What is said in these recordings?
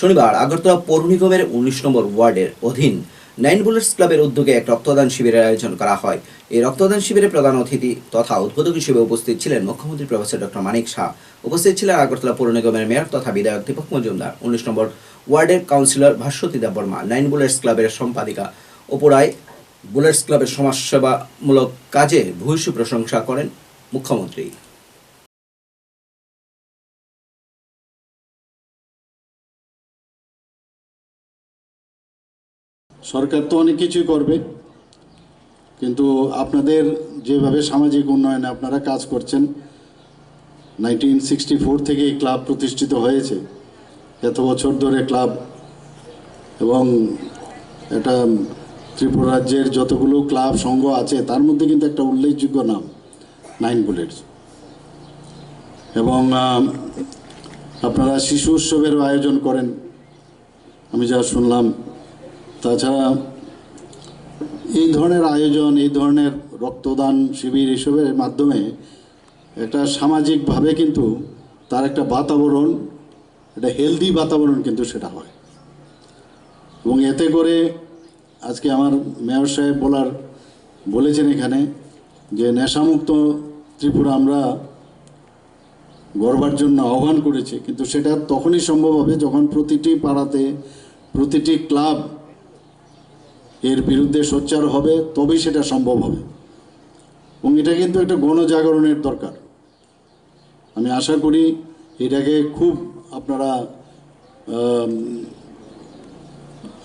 শনিবার আগরতলা পৌর নিগমের উনিশ নম্বর ওয়ার্ডের অধীন নাইন বুলেটস ক্লাবের উদ্যোগে এক রক্তদান শিবিরের আয়োজন করা হয়। এই রক্তদান শিবিরে প্রধান অতিথি তথা উদ্বোধক হিসেবে উপস্থিত ছিলেন মুখ্যমন্ত্রী প্রফেসর ডক্টর মানিক শাহ। উপস্থিত ছিলেন আগরতলা পৌর নিগমের মেয়র তথা বিধায়ক দীপক মজুমদার। উনিশ নম্বর ওয়ার্ডের councillor Bhaswati Debbarma, nine bullets ক্লাবের সম্পাদিকা অপরায় বুলেটস ক্লাবের সমাজসেবামূলক কাজে ভূয়সী প্রশংসা করেন মুখ্যমন্ত্রী। সরকার তো অনেক কিছুই করবে, কিন্তু আপনাদের যেভাবে সামাজিক উন্নয়নে আপনারা কাজ করছেন নাইনটিন সিক্সটি ফোর থেকে এই ক্লাব প্রতিষ্ঠিত হয়েছে, এত বছর ধরে ক্লাব এবং এটা ত্রিপুরা রাজ্যের যতগুলো ক্লাব সংঘ আছে, তার মধ্যে কিন্তু একটা উল্লেখযোগ্য নাম নাইন বুলেটস এবং আপনারা শিশু উৎসবেরও আয়োজন করেন, আমি যা শুনলাম তাছাড়া এই ধরনের আয়োজন, এই ধরনের রক্তদান শিবির এসবের মাধ্যমে একটা সামাজিকভাবে কিন্তু তার একটা বাতাবরণ, একটা হেলদি বাতাবরণ কিন্তু সেটা হয়। এবং এতে করে আজকে আমার মেয়র সাহেব বলার, বলেছেন এখানে যে নেশামুক্ত ত্রিপুরা আমরা গড়বার জন্য আহ্বান করেছি, কিন্তু সেটা তখনই সম্ভব হবে যখন প্রতিটি পাড়াতে, প্রতিটি ক্লাব এর বিরুদ্ধে সোচ্চার হবে, তবেই সেটা সম্ভব হবে। এবং এটা কিন্তু একটা গণজাগরণের দরকার। আমি আশা করি এটাকে খুব আপনারা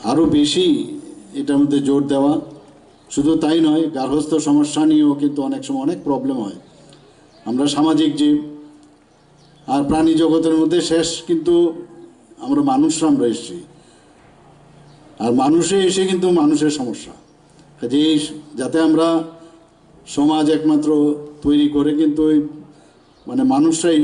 আরও বেশি এটার মধ্যে জোর দেওয়া। শুধু তাই নয় গার্হস্থ সমস্যা নিয়েও কিন্তু অনেক সময় অনেক প্রবলেম হয়। আমরা সামাজিক জীব আর প্রাণী জগতের মধ্যে শেষ কিন্তু আমরা মানুষরা আমরা এসেছি। আর মানুষে এসে কিন্তু মানুষের সমস্যা। যে যাতে আমরা সমাজ একমাত্র তৈরি করে কিন্তু ওই মানে মানুষরাই